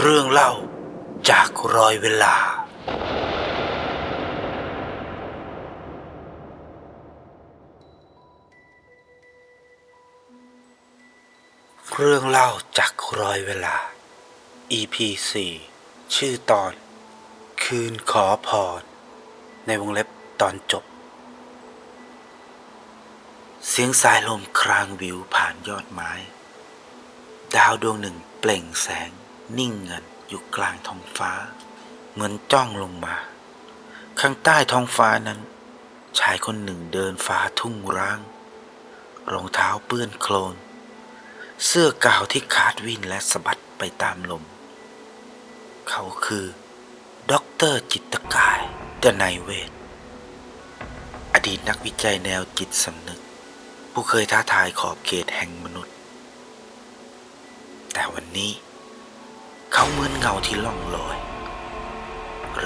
เรื่องเล่าจากรอยเวลา เรื่องเล่าจากรอยเวลา EP 4ชื่อตอน คืนขอพร ในวงเล็บตอนจบ เสียงสายลมครางวิวผ่านยอดไม้ ดาวดวงหนึ่งเปล่งแสง นิ่งเงินอยู่กลางท้องฟ้า เหมือนจ้องลงมา ข้างใต้ท้องฟ้านั้น ชายคนหนึ่งเดินฟ้าทุ่งร้าง รองเท้าเปื้อนโคลน เสื้อกาวที่ขาดวินและสะบัดไปตามลม เขาคือด็อกเตอร์จิตกายดนายเวท อดีตนักวิจัยแนวจิตสำนึก ผู้เคยท้าทายขอบเขตแห่งมนุษย์ แต่วันนี้ เขาเหมือนเงาที่ล่องลอย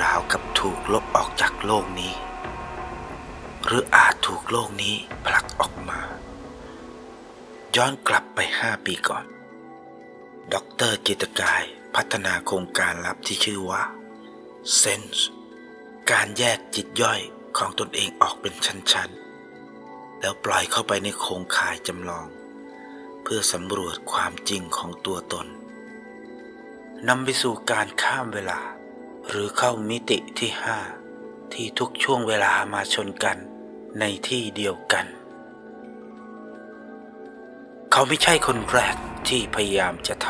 ราวกับถูกลบออกจากโลกนี้ หรืออาจถูกโลกนี้ผลักออกมา ย้อนกลับไปห้าปีก่อนดออกเตร์จิตกายพัฒนาโครงการลับที่ชื่อว่า Sense การแยกจิตย่อยของตนเองออกเป็นชั้น ๆ แล้วปล่อยเข้าไปในโครงข่ายจำลอง เพื่อสำรวจความจริงของตัวตน นำไปสู่การข้ามเวลา หรือเข้ามิติที่ห้าที่ทุกช่วงเวลามาชนกันในที่เดียวกัน เขาไม่ใช่คนแรกที่พยายามจะท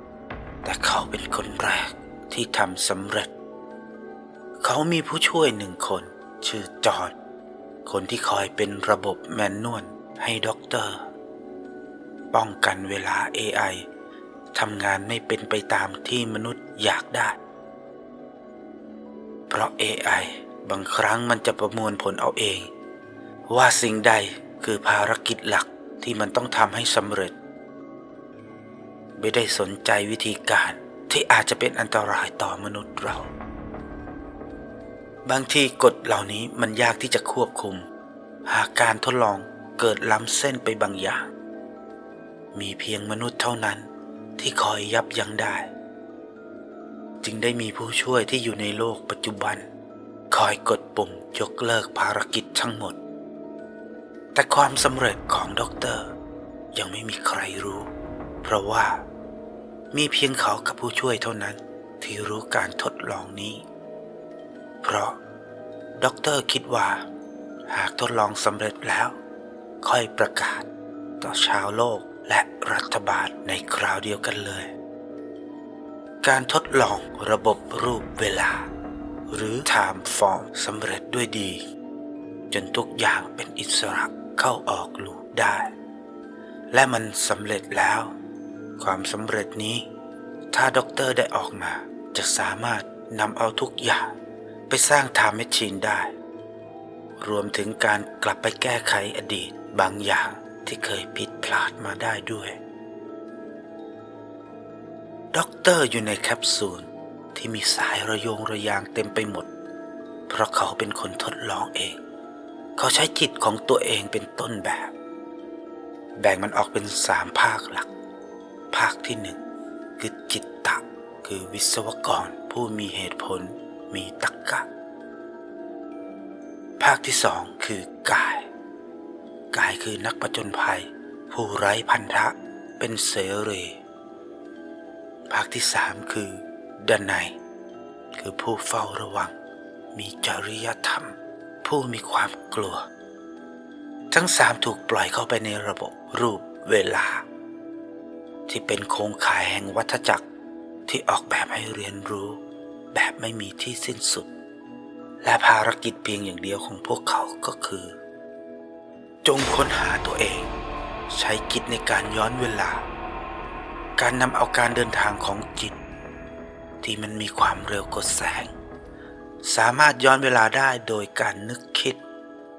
ำแต่เขาเป็นคนแรกที่ทำสำเร็จ เขามีผู้ช่วยหนึ่งคน ชื่อจอห์นคนที่คอยเป็นระบบแมนนวลให้ด็อกเตอร์ ป้องกันเวลา AI ทำงานไม่เป็นไปตามที่มนุษย์อยากได้ เพราะ AI บางครั้งมันจะประมวลผลเอาเอง ว่าสิ่งใดคือภารกิจหลักที่มันต้องทำให้สำเร็จ ไม่ได้สนใจวิธีการที่อาจจะเป็นอันตรายต่อมนุษย์เรา บางทีกฎเหล่านี้มันยากที่จะควบคุม หากการทดลองเกิดล้ำเส้นไปบางอย่าง มีเพียงมนุษย์เท่านั้น ที่คอยยับยั้งได้ จึงได้มีผู้ช่วยที่อยู่ในโลกปัจจุบัน คอยกดปุ่มยกเลิกภารกิจทั้งหมด แต่ความสำเร็จของด็อกเตอร์ ยังไม่มีใครรู้ เพราะว่ามีเพียงเขากับผู้ช่วยเท่านั้นที่รู้การทดลองนี้ เพราะด็อกเตอร์คิดว่า หากทดลองสำเร็จแล้ว ค่อยประกาศต่อชาวโลก และรัฐบาลในคราวเดียวกันเลย การทดลองระบบรูปเวลา หรือ Time Form สำเร็จด้วยดี จนทุกอย่างเป็นอิสระเข้าออกลูปได้ และมันสำเร็จแล้ว ความสำเร็จนี้ ถ้าด็อกเตอร์ได้ออกมา จะสามารถนำเอาทุกอย่างไปสร้างไทม์แมชชีนได้ รวมถึงการกลับไปแก้ไขอดีตบางอย่าง ที่เคยผิดพลาดมาได้ด้วยด็อกเตอร์อยู่ในแคปซูลที่มีสายระโยงระยางเต็มไปหมด เพราะเขาเป็นคนทดลองเอง เขาใช้จิตของตัวเองเป็นต้นแบบ แบ่งมันออกเป็นสามภาคหลัก ภาคที่หนึ่งคือจิตตะ คือวิศวกรผู้มีเหตุผลมีตรรกะ ภาคที่สองคือกาย กายคือนักประจนภัย ผู้ไร้พันธะเป็นเสเรภาคที่สามคือดนัยคือผู้เฝ้าระวัง มีจริยธรรม ผู้มีความกลัว ทั้งสามถูกปล่อยเข้าไปในระบบรูปเวลา ที่เป็นโครงข่ายแห่งวัฏจักรที่ออกแบบให้เรียนรู้ แบบไม่มีที่สิ้นสุด และภารกิจเพียงอย่างเดียวของพวกเขาก็คือ จงค้นหาตัวเอง ใช้จิตในการย้อนเวลา การนำเอาการเดินทางของจิต ที่มันมีความเร็วกว่าแสง สามารถย้อนเวลาได้โดยการนึกคิด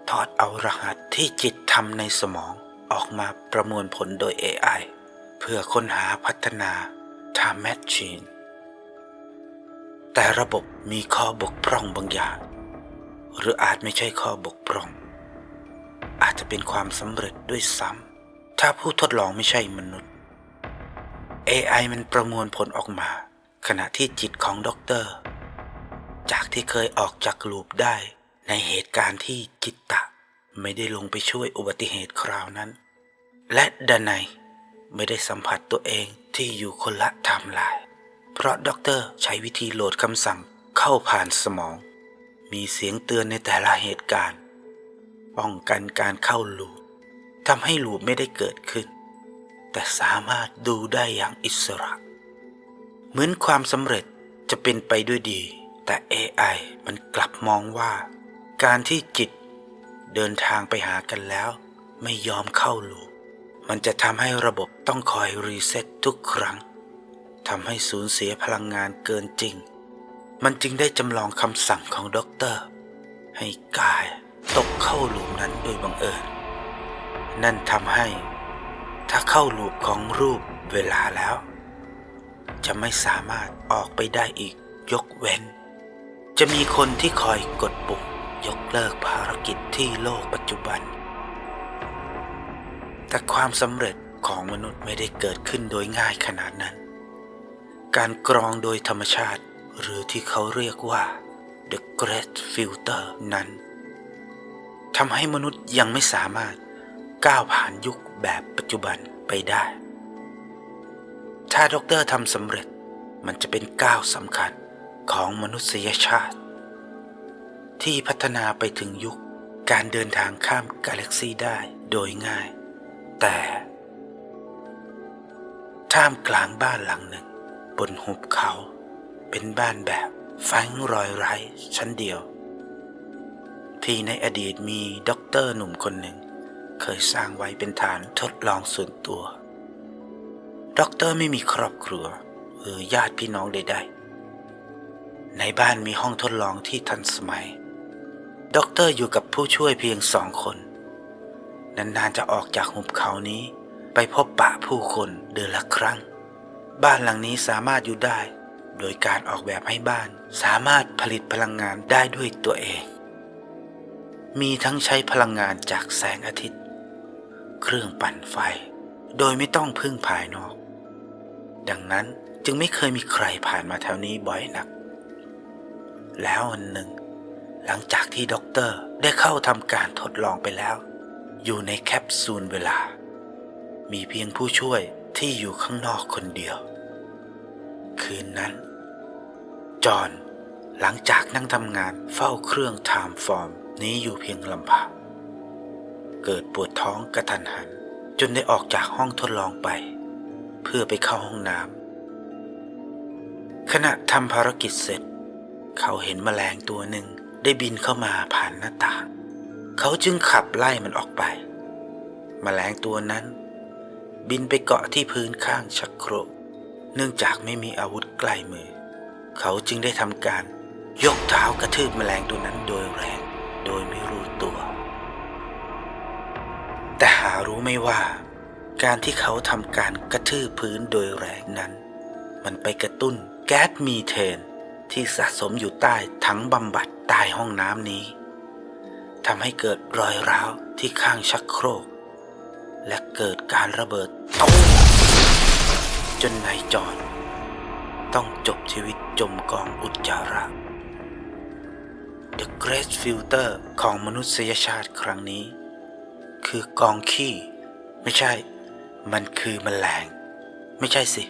ถอดเอารหัสที่จิตทำในสมองออกมาประมวลผลโดย AI เพื่อค้นหาพัฒนา Time Machine แต่ระบบมีข้อบกพร่องบางอย่าง หรืออาจไม่ใช่ข้อบกพร่อง เป็นความสำเร็จด้วยซ้ำถ้าผู้ทดลองไม่ใช่มนุษย์ AI มันประมวลผลออกมา ขณะที่จิตของด็อกเตอร์ จากที่เคยออกจากลูปได้ ในเหตุการณ์ที่จิตตะ ไม่ได้ลงไปช่วยอุบัติเหตุคราวนั้น และดานายไม่ได้สัมผัสตัวเองที่อยู่คนละไทม์ไลน์เพราะด็อกเตอร์ใช้วิธีโหลดคำสั่งเข้าผ่านสมอง มีเสียงเตือนในแต่ละเหตุการณ์ ป้องกันการเข้าลูปทำให้ลูปไม่ได้เกิดขึ้น แต่สามารถดูได้อย่างอิสระ เหมือนความสำเร็จจะเป็นไปด้วยดี แต่ AI มันกลับมองว่า การที่จิตเดินทางไปหากันแล้ว ไม่ยอมเข้าลูปมันจะทำให้ระบบต้องคอยรีเซ็ตทุกครั้งทำให้สูญเสียพลังงานเกินจริง มันจึงได้จำลองคำสั่งของด็อกเตอร์ ให้กาย ตกเข้าหลูปนั้นโดยบังเอิญ นั่นทำให้ ถ้าเข้าหลูปของรูปเวลาแล้ว จะไม่สามารถออกไปได้อีกยกเว้น จะมีคนที่คอยกดปุ่มยกเลิกภารกิจที่โลกปัจจุบัน แต่ความสำเร็จของมนุษย์ไม่ได้เกิดขึ้นโดยง่ายขนาดนั้น การกรองโดยธรรมชาติหรือที่เขาเรียกว่า the great filter นั้น ทำให้มนุษย์ยังไม่สามารถก้าวผ่านยุคแบบปัจจุบันไปได้ ถ้าด็อกเตอร์ทำสำเร็จมันจะเป็นก้าวสำคัญของมนุษยชาติ ที่พัฒนาไปถึงยุคการเดินทางข้ามกาแล็กซีได้โดยง่าย แต่ท่ามกลางบ้านหลังหนึ่ง บนหุบเขา เป็นบ้านแบบฟ้งรอยไร้ชั้นเดียว ที่ในอดีตมีด็อกเตอร์หนุ่มคนหนึ่ง เคยสร้างไว้เป็นฐานทดลองส่วนตัว ด็อกเตอร์ไม่มีครอบครัวหรือญาติพี่น้องใดๆในบ้านมีห้องทดลองที่ทันสมัย ด็อกเตอร์อยู่กับผู้ช่วยเพียงสองคน นานๆจะออกจากหุบเขานี้ ไปพบปะผู้คนเดือนละครั้ง บ้านหลังนี้สามารถอยู่ได้ โดยการออกแบบให้บ้านสามารถผลิตพลังงานได้ด้วยตัวเอง มีทั้งใช้พลังงานจากแสงอาทิตย์ เครื่องปั่นไฟ โดยไม่ต้องพึ่งภายนอก ดังนั้นจึงไม่เคยมีใครผ่านมาแถวนี้บ่อยนัก แล้ววันหนึ่ง หลังจากที่ด็อกเตอร์ได้เข้าทำการทดลองไปแล้ว อยู่ในแคปซูลเวลา มีเพียงผู้ช่วยที่อยู่ข้างนอกคนเดียว คืนนั้น จอห์น หลังจากนั่งทำงานเฝ้าเครื่องไทม์ฟอร์มนี้อยู่เพียงลำพังเกิดปวดท้องกระทันหัน จนได้ออกจากห้องทดลองไป เพื่อไปเข้าห้องน้ำขณะทำภารกิจเสร็จ เขาเห็นแมลงตัวหนึ่งได้บินเข้ามาผ่านหน้าต่าง เขาจึงขับไล่มันออกไป แมลงตัวนั้น บินไปเกาะที่พื้นข้างชักโครก เนื่องจากไม่มีอาวุธใกล้มือ เขาจึงได้ทำการ ยกเท้ากระทืบแมลงตัวนั้นโดยแรงโดยไม่รู้ตัว แต่หารู้ไม่ว่า การที่เขาทำการกระทืบพื้นโดยแรงนั้น มันไปกระตุ้นแก๊สมีเทนที่สะสมอยู่ใต้ถังบำบัดใต้ห้องน้ำนี้ทำให้เกิดรอยร้าวที่ข้างชักโครก และเกิดการระเบิดตุ้มจนนายจอนต้องจบชีวิตจมกองอุจจาระ The Great Filter ของมนุษยชาติครั้งนี้ คือกองขี้ ไม่ใช่ มันคือมแมลง ไม่ใช่สิ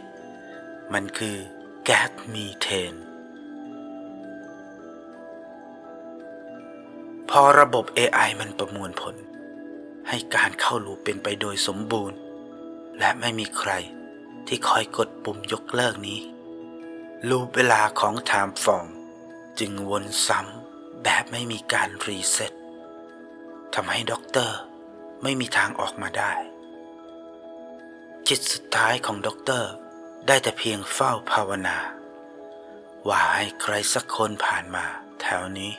มันคือแก๊สมีเทน พอระบบ AI มันประมวลผล ให้การเข้าลูปเป็นไปโดยสมบูรณ์ และไม่มีใครที่คอยกดปุ่มยกเลิกนี้ ลูปเวลาของไทม์ฟอร์มจึงวนซ้ำ แบบไม่มีการรีเซ็ตทำให้ด็อกเตอร์ไม่มีทางออกมาได้ จิตสุดท้ายของด็อกเตอร์ได้แต่เพียงเฝ้าภาวนา ว่าให้ใครสักคนผ่านมาแถวนี้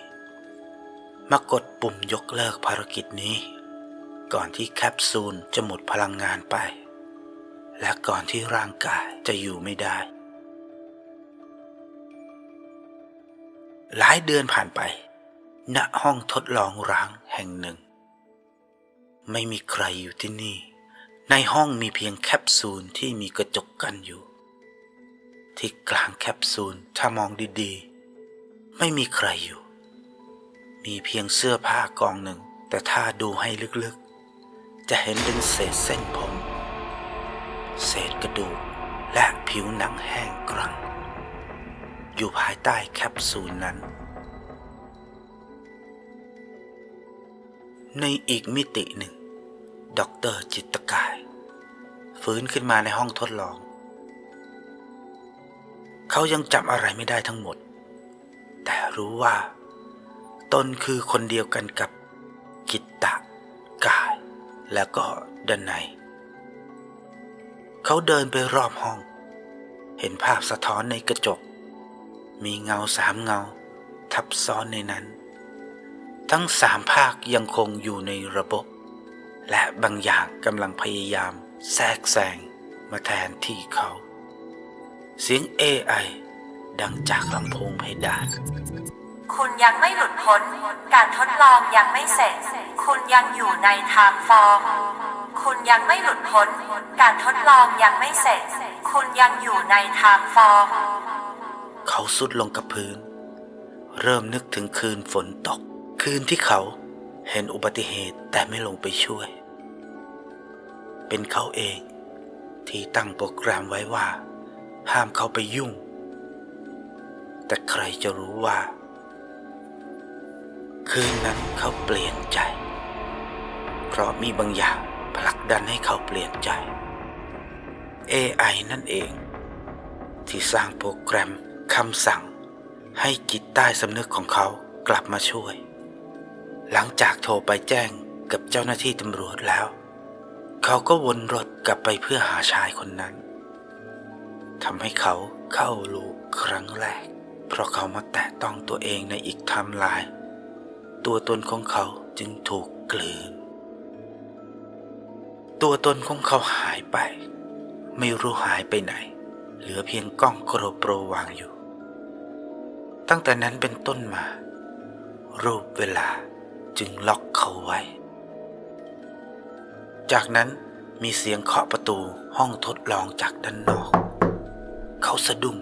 มากดปุ่มยกเลิกภารกิจนี้ ก่อนที่แคปซูลจะหมดพลังงานไป และก่อนที่ร่างกายจะอยู่ไม่ได้ หลายเดือนผ่านไป ณห้องทดลองร้างแห่งหนึ่ง ไม่มีใครอยู่ที่นี่ ในห้องมีเพียงแคปซูลที่มีกระจกกั้นอยู่ ที่กลางแคปซูลถ้ามองดีๆ ไม่มีใครอยู่ มีเพียงเสื้อผ้ากองหนึ่ง แต่ถ้าดูให้ลึกๆ จะเห็นเป็นเศษเส้นผม เศษกระดูกและผิวหนังแห้งกรัง อยู่ภายใต้แคปซูลนั้น ในอีกมิติหนึ่งด็อกเตอร์จิตกาย ฟื้นขึ้นมาในห้องทดลอง เขายังจำอะไรไม่ได้ทั้งหมด แต่รู้ว่า ตนคือคนเดียวกันกับกิตตะกาย แล้วก็ดันใน เขาเดินไปรอบห้อง เห็นภาพสะท้อนในกระจก มีเงาสามเงา ทับซ้อนในนั้น ทั้งสามภาคยังคงอยู่ในระบบ และบางอย่างกำลังพยายามแทรกแซงมาแทนที่เขา เสียง AI ดังจากลำโพงเพดาน คุณยังไม่หลุดพ้น การทดลองยังไม่เสร็จ คุณยังอยู่ในไทม์ฟอร์มคุณยังไม่หลุดพ้น การทดลองยังไม่เสร็จ คุณยังอยู่ในไทม์ฟอร์มเขาสุดลงกับพื้น เริ่มนึกถึงคืนฝนตก คืนที่เขาเห็นอุบัติเหตุแต่ไม่ลงไปช่วย เป็นเขาเองที่ตั้งโปรแกรมไว้ว่า ห้ามเขาไปยุ่ง แต่ใครจะรู้ว่า คืนนั้นเขาเปลี่ยนใจ เพราะมีบางอย่างผลักดันให้เขาเปลี่ยนใจ AI นั่นเอง ที่สร้างโปรแกรมคำสั่งให้จิตใต้สำนึกของเขากลับมาช่วย หลังจากโทรไปแจ้งกับเจ้าหน้าที่ตำรวจแล้ว เขาก็วนรถกลับไปเพื่อหาชายคนนั้นทำให้เขาเข้าลูกครั้งแรก เพราะเขามาแตะต้องตัวเองในอีกทม์ไลน์ตัวตนของเขาจึงถูกกลืน ตัวตนของเขาหายไป ไม่รู้หายไปไหน เหลือเพียงกล้องโกรโปรวางอยู่ ตั้งแต่นั้นเป็นต้นมา รูปเวลา จึงล็อกเขาไว้ จากนั้นมีเสียงเคาะประตูห้องทดลองจากด้านนอก เขาสะดุ้ง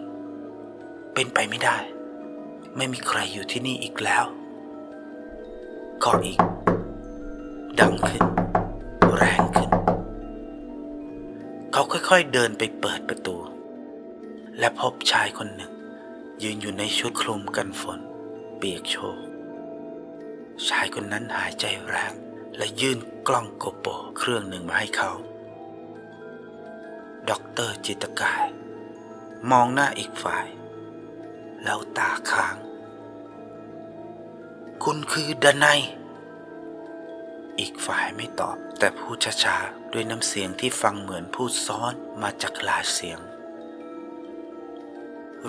เป็นไปไม่ได้ ไม่มีใครอยู่ที่นี่อีกแล้วเคาะอีก ดังขึ้น แรงขึ้น เขาค่อยๆเดินไปเปิดประตู และพบชายคนหนึ่ง ยืนอยู่ในชุดคลุมกันฝน เปียกโชก ชายคนนั้นหายใจแรงและยื่นกล้องโกโปรเครื่องหนึ่งมาให้เขาด็อกเตอร์จิตกาย มองหน้าอีกฝ่าย แล้วตาค้าง คุณคือดนัยอีกฝ่ายไม่ตอบ แต่พูดช้าๆ ด้วยน้ำเสียงที่ฟังเหมือนพูดซ้อนมาจากหลายเสียง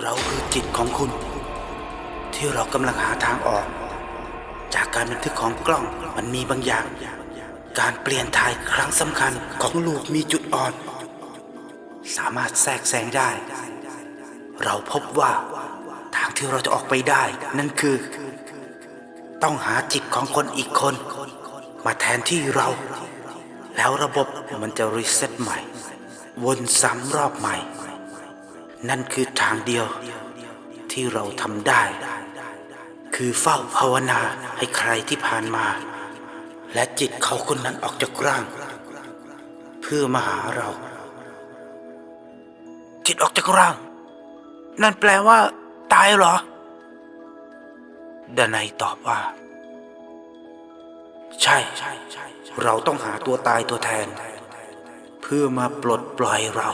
เราคือจิตของคุณ ที่เรากำลังหาทางออก จากการบันทึกของกล้องมันมีบางอย่าง การเปลี่ยนถ่ายครั้งสำคัญของลูกมีจุดอ่อน สามารถแทรกแซงได้ เราพบว่าทางที่เราจะออกไปได้ นั่นคือ ต้องหาจิตของคนอีกคน มาแทนที่เรา แล้วระบบมันจะรีเซ็ตใหม่ วนซ้ำรอบใหม่ นั่นคือทางเดียวที่เราทำได้ คือเฝ้าภาวนาให้ใครที่ผ่านมา และจิตเขาคนนั้นออกจากร่าง เพื่อมาหาเรา จิตออกจากร่าง นั่นแปลว่า ตายเหรอดนัยตอบว่า ใช่เราต้องหาตัวตายตัวแทน เพื่อมาปลดปล่อยเรา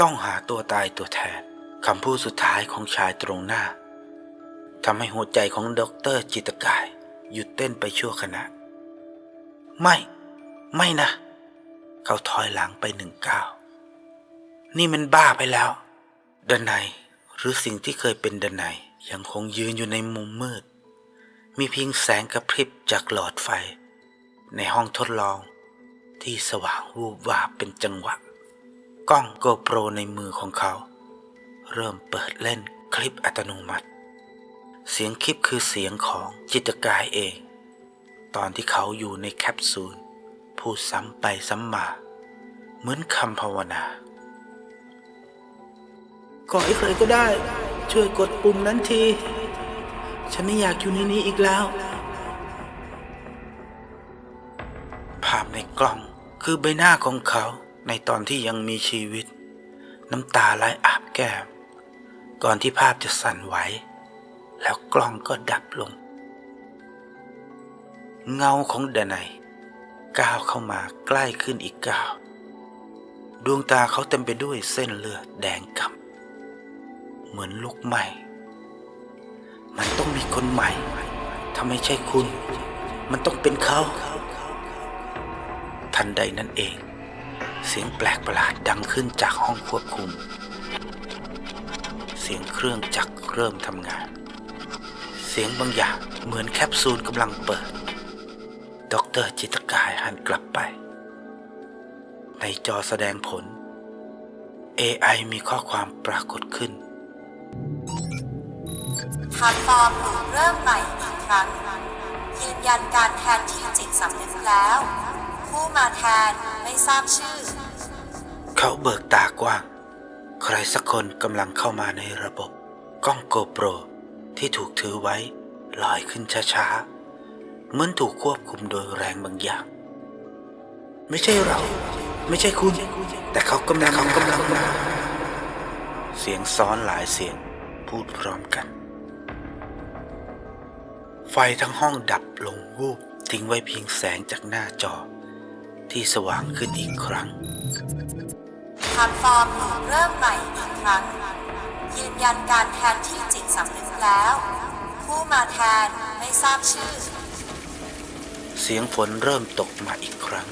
ต้องหาตัวตายตัวแทน คำพูดสุดท้ายของชายตรงหน้าทำให้หัวใจของด็อกเตอร์จิตกาย หยุดเต้นไปชั่วขณะ ไม่ ไม่นะ เขาถอยหลังไปหนึ่งก้าวนี่มันบ้าไปแล้วดนัยหรือสิ่งที่เคยเป็นดนัยยังคงยืนอยู่ในมุมมืด มีเพียงแสงกระพริบจากหลอดไฟ ในห้องทดลอง ที่สว่างวูบวาบเป็นจังหวะ กล้องโกโปรในมือของเขา เริ่มเปิดเล่นคลิปอัตโนมัติ เสียงคลิปคือเสียงของจิตกายเอง ตอนที่เขาอยู่ในแคปซูลพูดซ้ำไปซ้ำมา เหมือนคำภาวนา ขอให้ใครก็ได้ ช่วยกดปุ่มนั้นที ฉันไม่อยากอยู่ในนี้อีกแล้ว ภาพในกล้องคือใบหน้าของเขาในตอนที่ยังมีชีวิต น้ำตาไหลอาบแก้ม ก่อนที่ภาพจะสั่นไหว แล้วกล้องก็ดับลง เงาของเดนัยก้าวเข้ามาใกล้ขึ้นอีกก้าวดวงตาเขาเต็มไปด้วยเส้นเลือดแดงกำเหมือนลุกไหม้มันต้องมีคนใหม่ ถ้าไม่ใช่คุณ มันต้องเป็นเขา ทันใดนั้นเอง เสียงแปลกประหลาดดังขึ้นจากห้องควบคุม เสียงเครื่องจักรเริ่มทำงาน เสียงบางอย่างเหมือนแคปซูลกำลังเปิดด็อกเตอร์จิตรกายหันกลับไป ในจอแสดงผล AI มีข้อความปรากฏขึ้นทางฟอร์มถูกเริ่มใหม่อีกครั้ง ยืนยันการแทนที่จิตสำนึกแล้ว ผู้มาแทนไม่ทราบชื่อ เขาเบิกตากว้าง ใครสักคนกำลังเข้ามาในระบบกล้องโกโปรที่ถูกถือไว้ลอยขึ้นช้าๆ เหมือนถูกควบคุมโดยแรงบางอย่าง ไม่ใช่เรา ไม่ใช่คุณ แต่เขากำลังเขากำลังมา เสียงซ้อนหลายเสียงพูดพร้อมกัน ไฟทั้งห้องดับลงวูบทิ้งไว้เพียงแสงจากหน้าจอ ที่สว่างขึ้นอีกครั้ง ทางฟอร์มเริ่มใหม่อีกครั้ง ยืนยันการแทนที่จิตสำนึกแล้ว ผู้มาแทนไม่ทราบชื่อ เสียงฝนเริ่มตกมาอีกครั้ง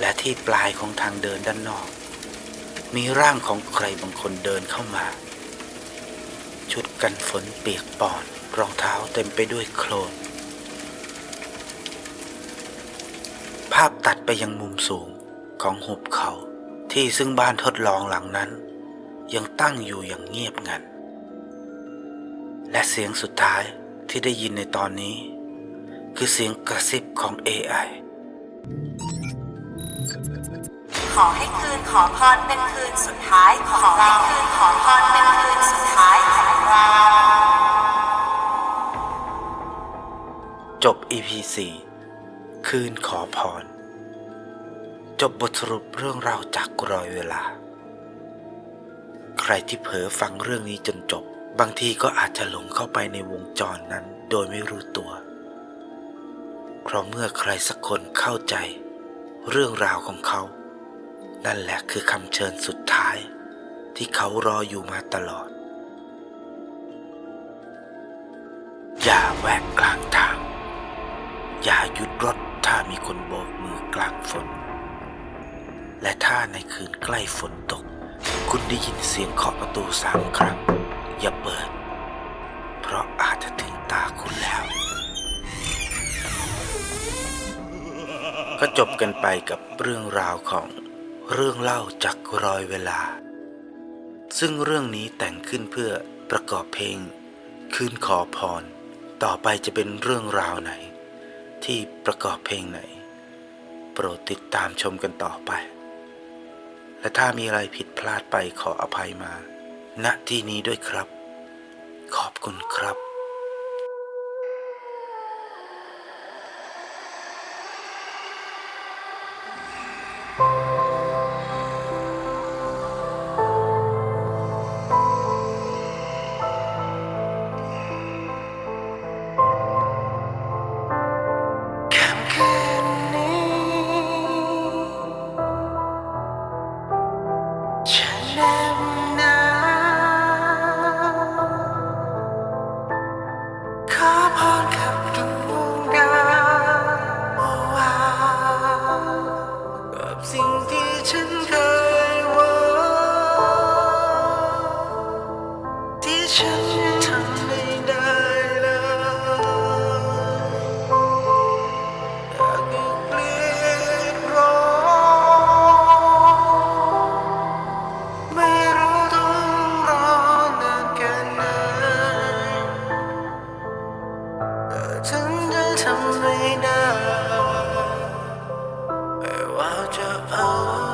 และที่ปลายของทางเดินด้านนอก มีร่างของใครบางคนเดินเข้ามา ชุดกันฝนเปียกปอนรองเท้าเต็มไปด้วยโคลนภาพตัดไปยังมุมสูงของหุบเขา ที่ซึ่งบ้านทดลองหลังนั้น ยังตั้งอยู่อย่างเงียบงัน และเสียงสุดท้ายที่ได้ยินในตอนนี้ คือเสียงกระซิบของ AI ขอให้คืนขอพรเป็นคืนสุดท้ายของเราขอให้คืนขอพรเป็นคืนสุดท้ายของเราจบ EP 4คืนขอพร จบบทสรุปเรื่องราวจากรอยเวลา ใครที่เผลอฟังเรื่องนี้จนจบ บางทีก็อาจจะหลงเข้าไปในวงจรนั้นโดยไม่รู้ตัว เพราะเมื่อใครสักคนเข้าใจ เรื่องราวของเขา นั่นแหละคือคำเชิญสุดท้าย ที่เขารออยู่มาตลอด อย่าแวกกลางทาง อย่าหยุดรถถ้ามีคนโบกมือกลางฝน และถ้าในคืนใกล้ฝนตก คุณได้ยินเสียงเคาะประตูสามครั้ง อย่าเปิด เพราะอาจจะถึงตาคุณแล้ว ก็จบกันไปกับเรื่องราวของเรื่องเล่าจากรอยเวลา ซึ่งเรื่องนี้แต่งขึ้นเพื่อประกอบเพลง คืนขอพร ต่อไปจะเป็นเรื่องราวไหน ที่ประกอบเพลงไหน โปรดติดตามชมกันต่อไป และถ้ามีอะไรผิดพลาดไปขออภัยมา ณที่นี้ด้วยครับ ขอบคุณครับ ทำไ